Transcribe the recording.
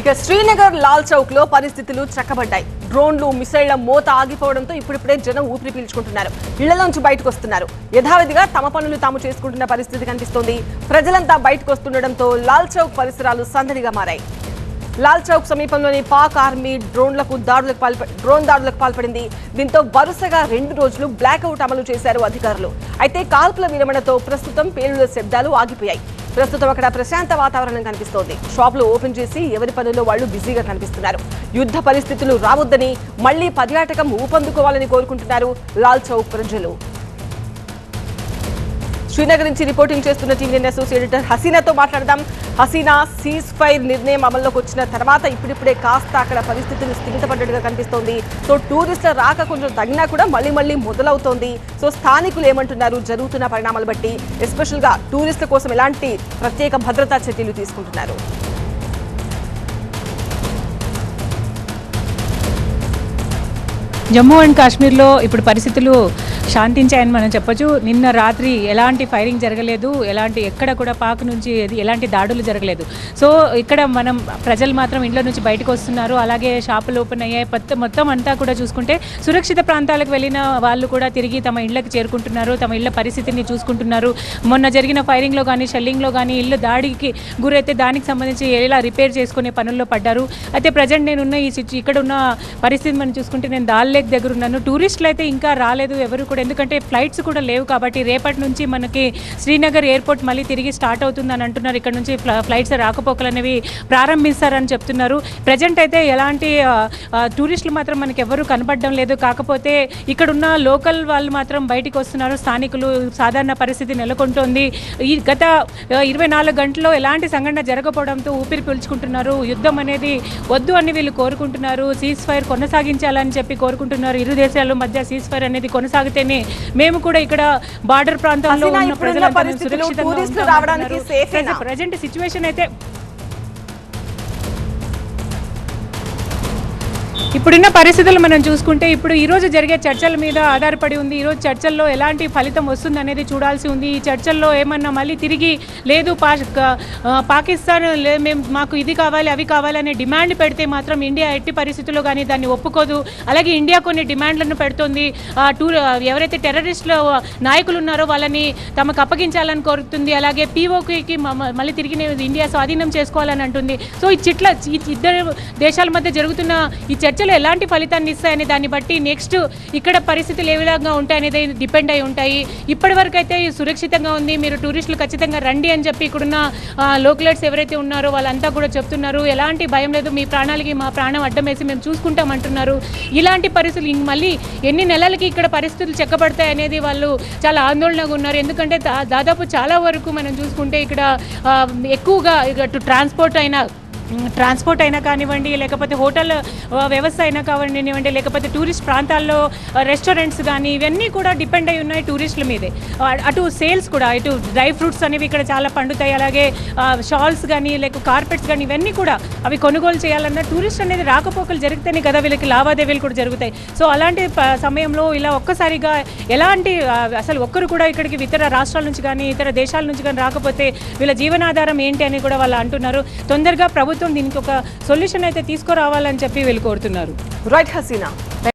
ఇక శ్రీనగర్ లాల్ చౌక్లో పరిస్థితులు చక్కబడ్డాయి. డ్రోన్లు మిసైళ్ళ మోత ఆగిపోవడంతో ఇప్పుడిప్పుడే జనం ఊపిరి పీల్చుకుంటున్నారు. ఇళ్ళలోంచి బయటకు వస్తున్నారు. యథావిధిగా తమ పనులు తాము చేసుకుంటున్న పరిస్థితి కనిపిస్తోంది. ప్రజలంతా బయటకు వస్తుండటంతో లాల్ చౌక్ పరిసరాలు సందడిగా మారాయి. లాల్ చౌక్ సమీపంలోని పాక్ ఆర్మీ డ్రోన్లకు దాడులకు పాల్ప డ్రోన్ దాడులకు పాల్పడింది. దీంతో వరుసగా రెండు రోజులు బ్లాక్అవుట్ అమలు చేశారు అధికారులు. అయితే కాల్పుల విరమణతో ప్రస్తుతం పేలుల శబ్దాలు ఆగిపోయాయి. ప్రస్తుతం అక్కడ ప్రశాంత వాతావరణం కనిపిస్తోంది. షాపులు ఓపెన్ చేసి ఎవరి పనుల్లో వాళ్ళు బిజీగా కనిపిస్తున్నారు. యుద్ధ పరిస్థితులు రావద్దని మళ్ళీ పర్యాటకం ఊపందుకోవాలని కోరుకుంటున్నారు. లాల్ చౌక్ ప్రజలు. శ్రీనగర్ నుంచి రిపోర్టింగ్ చేస్తున్న టీవీ అసోసియేట్ ఎడిటర్ హసీనాతో మాట్లాడదాం. హసీనా సీజ్ ఫైర్ నిర్ణయం అమల్లోకి వచ్చిన తర్వాత ఇప్పుడిప్పుడే కాస్త అక్కడ పరిస్థితులు స్థిమితపడ్డట్టుగా కనిపిస్తోంది. సో టూరిస్టుల రాక కొంచెం తగ్గినా కూడా మళ్ళీ మళ్ళీ మొదలవుతోంది. సో స్థానికులు ఏమంటున్నారు? జరుగుతున్న పరిణామాలు బట్టి ఎస్పెషల్గా టూరిస్టుల కోసం ఎలాంటి ప్రత్యేక భద్రతా చర్యలు తీసుకుంటున్నారు? జమ్మూ అండ్ కాశ్మీర్లో ఇప్పుడు పరిస్థితులు శాంతించాయని మనం చెప్పొచ్చు. నిన్న రాత్రి ఎలాంటి ఫైరింగ్ జరగలేదు. ఎలాంటి ఎక్కడ కూడా పాక్ నుంచి ఎలాంటి దాడులు జరగలేదు. సో ఇక్కడ మనం ప్రజలు మాత్రం ఇంట్లో నుంచి బయటకు వస్తున్నారు. అలాగే షాపులు ఓపెన్ అయ్యాయి. మొత్తం అంతా కూడా చూసుకుంటే సురక్షిత ప్రాంతాలకు వెళ్ళిన వాళ్ళు కూడా తిరిగి తమ ఇళ్ళకు చేరుకుంటున్నారు. తమ ఇళ్ళ పరిస్థితిని చూసుకుంటున్నారు. మొన్న జరిగిన ఫైరింగ్లో కానీ షెల్లింగ్లో కానీ ఇల్లు దాడికి గురైతే దానికి సంబంధించి ఎలా రిపేర్ చేసుకునే పనుల్లో పడ్డారు. అయితే ప్రజెంట్ నేనున్న ఈ ఇక్కడ ఉన్న పరిస్థితి మనం చూసుకుంటే నేను దాల్ లేక్ దగ్గర ఉన్నాను. టూరిస్టులు అయితే ఇంకా రాలేదు. ఎవరు కూడా ఎందుకంటే ఫ్లైట్స్ కూడా లేవు కాబట్టి రేపటి నుంచి మనకి శ్రీనగర్ ఎయిర్పోర్ట్ మళ్ళీ తిరిగి స్టార్ట్ అవుతుందని అంటున్నారు. ఇక్కడ నుంచి ఫ్లైట్స్ రాకపోకలు అనేవి ప్రారంభిస్తారని చెప్తున్నారు. ప్రజెంట్ అయితే ఎలాంటి టూరిస్టులు మాత్రం మనకి ఎవరు కనబడడం లేదు. కాకపోతే ఇక్కడ ఉన్న లోకల్ వాళ్ళు మాత్రం బయటికి వస్తున్నారు. స్థానికులు సాధారణ పరిస్థితి నెలకొంటోంది. ఈ గత ఇరవై నాలుగు గంటల్లో ఎలాంటి సంఘటన జరగకపోవడంతో ఊపిరి పీల్చుకుంటున్నారు. యుద్ధం అనేది వద్దు అని వీళ్ళు కోరుకుంటున్నారు. సీజ్ ఫైర్ కొనసాగించాలని చెప్పి కోరుకుంటున్నారు. ఇరు దేశాల మధ్య సీజ్ ఫైర్ అనేది కొనసాగితే కొనసాగితేనే మేము కూడా ఇక్కడ బార్డర్ ప్రాంతంలో ఉన్న ప్రజలందరం సురక్షితంగా? ప్రజెంట్ సిచ్యువేషన్ అయితే ఇప్పుడున్న పరిస్థితులు మనం చూసుకుంటే ఇప్పుడు ఈ రోజు జరిగే చర్చల మీద ఆధారపడి ఉంది. ఈరోజు చర్చల్లో ఎలాంటి ఫలితం వస్తుంది అనేది చూడాల్సి ఉంది. ఈ చర్చల్లో ఏమన్నా మళ్ళీ తిరిగి లేదు పా పాకిస్తాన్ లే మేము మాకు ఇది కావాలి అవి కావాలి అనే డిమాండ్ పెడితే మాత్రం ఇండియా ఎట్టి పరిస్థితుల్లో కానీ దాన్ని ఒప్పుకోదు. అలాగే ఇండియా కొన్ని డిమాండ్లను పెడుతుంది. టూ టూర్ ఎవరైతే టెర్రరిస్టులు నాయకులు ఉన్నారో వాళ్ళని తమకు అప్పగించాలని కోరుతుంది. అలాగే పీఓకి మళ్ళీ తిరిగి ఇండియా స్వాధీనం చేసుకోవాలని అంటుంది. సో ఈ చిట్ల ఇద్దరు దేశాల మధ్య జరుగుతున్న ఈ చర్చలు ఎలాంటి ఫలితాన్ని ఇస్తాయనే దాన్ని బట్టి నెక్స్ట్ ఇక్కడ పరిస్థితులు ఏ విధంగా ఉంటాయనేది డిపెండ్ అయి ఉంటాయి. ఇప్పటివరకైతే అయితే సురక్షితంగా ఉంది. మీరు టూరిస్టులు ఖచ్చితంగా రండి అని చెప్పి ఇక్కడున్న లోకలైట్స్ ఎవరైతే ఉన్నారో వాళ్ళంతా కూడా చెప్తున్నారు. ఎలాంటి భయం లేదు. మీ ప్రాణాలకి మా ప్రాణం అడ్డం వేసి మేము చూసుకుంటామంటున్నారు. ఇలాంటి పరిస్థితులు మళ్ళీ ఎన్ని నెలలకి ఇక్కడ పరిస్థితులు చెక్కబడతాయి అనేది వాళ్ళు చాలా ఆందోళనగా ఉన్నారు. ఎందుకంటే దా- దాదాపు చాలా వరకు మనం చూసుకుంటే ఇక్కడ ఎక్కువగా ఇక ట్రాన్స్పోర్ట్ అయినా ట్రాన్స్పోర్ట్ అయినా కానివ్వండి లేకపోతే హోటల్ వ్యవస్థ అయినా కానివ్వండి లేకపోతే టూరిస్ట్ ప్రాంతాల్లో రెస్టారెంట్స్ కానీ ఇవన్నీ కూడా డిపెండ్ అయి ఉన్నాయి టూరిస్టుల మీదే. అటు సేల్స్ కూడా ఇటు డ్రై ఫ్రూట్స్ అనేవి ఇక్కడ చాలా పండుతాయి. అలాగే షాల్స్ కానీ లేక కార్పెట్స్ కానీ ఇవన్నీ కూడా అవి కొనుగోలు చేయాలన్నా టూరిస్ట్ అనేది రాకపోకలు జరిగితేనే కదా వీళ్ళకి లావాదేవీలు కూడా జరుగుతాయి. సో అలాంటి సమయంలో ఇలా ఒక్కసారిగా ఎలాంటి అసలు ఒక్కరు కూడా ఇక్కడికి ఇతర రాష్ట్రాల నుంచి కానీ ఇతర దేశాల నుంచి కానీ రాకపోతే వీళ్ళ జీవనాధారం ఏంటి అని కూడా వాళ్ళు అంటున్నారు. తొందరగా ప్రభుత్వం ప్రభుత్వం దీనికి ఒక సొల్యూషన్ అయితే తీసుకురావాలని చెప్పి వీళ్ళు కోరుతున్నారు. రైట్ హసీనా.